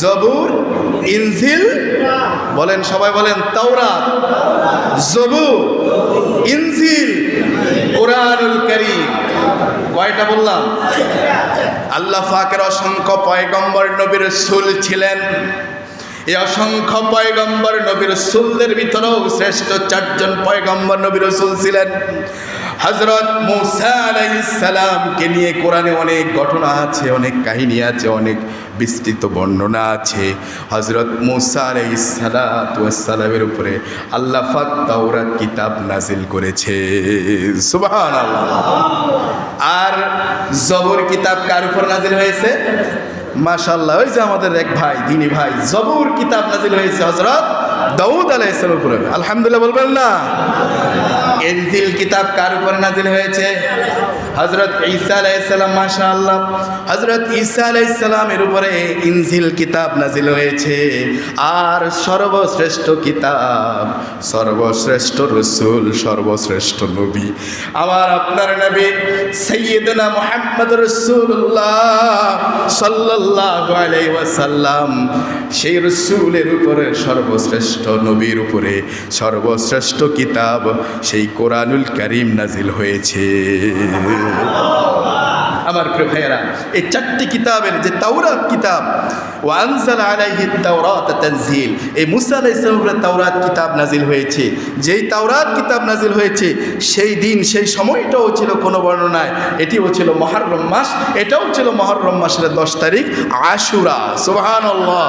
জবুর, ইনজিল, বলেন, সবাই বলেন, তাওরাত। জবুর, ইনজিল, কোরআনুল কারীম। কয়টা বললাম? আল্লাহ ফাকের অসংখ্য পয়গম্বর নবীর সুল ছিলেন। এই অসংখ্য পয়গম্বর নবীর সুলদের ভিতরেও শ্রেষ্ঠ চারজন পয়গম্বর নবীর সুল ছিলেন। হজরত মুসা আলাইসালামকে নিয়ে কোরআনে অনেক ঘটনা আছে, অনেক কাহিনী আছে, অনেক বিস্তৃত বর্ণনা আছে। হজরত মুসা আলাইসালামের উপরে আল্লাহ ফাত কিতাব নাজিল করেছে। সুবাহ আর জবর কিতাব কার উপর নাজিল হয়েছে? মাশাল্লাহ ওই যে আমাদের এক ভাই, দিনী ভাই, জবুর কিতাব নাজিল হয়েছে হজরত দাউদ আলাইসালাম উপরে। আলহামদুলিল্লাহ বলবেন না? এনজিল কিতাব কার উপরে নাজিল হয়েছে? হজরত ঈসা আলাইসালাম মাশা আল্লাহ হজরত ঈসা আলাইসালামের উপরে ইনজিল কিতাব নাজিল হয়েছে। আর সর্বশ্রেষ্ঠ কিতাব, সর্বশ্রেষ্ঠ রসুল, সর্বশ্রেষ্ঠ নবী। আমার আপনার নবী সৈয়দনা মোহাম্মদ রসুল্লাহ সাল্লাল্লাহু আলাইহি সেই রসুলের উপরে সর্বশ্রেষ্ঠ নবীর উপরে সর্বশ্রেষ্ঠ কিতাব সেই কোরআনুল করিম নাজিল হয়েছে। আমার প্রিয় ভাইয়েরা, এই চারটি কিতাবের যে তাওরাত কিতাব ও আনসাল আলাইহি তাওরাত তানজিল, এই মুসা আলাইহিস সালামের তাওরাত কিতাব নাজিল হয়েছে। যেই তাওরাত কিতাব নাজিল হয়েছে, সেই দিন, সেই সময়টাও ছিল কোনো বর্ণনায়, এটিও ছিল মহরম মাস, এটাও ছিল মহরম মাসের দশ তারিখ আশুরা। সুবহানাল্লাহ।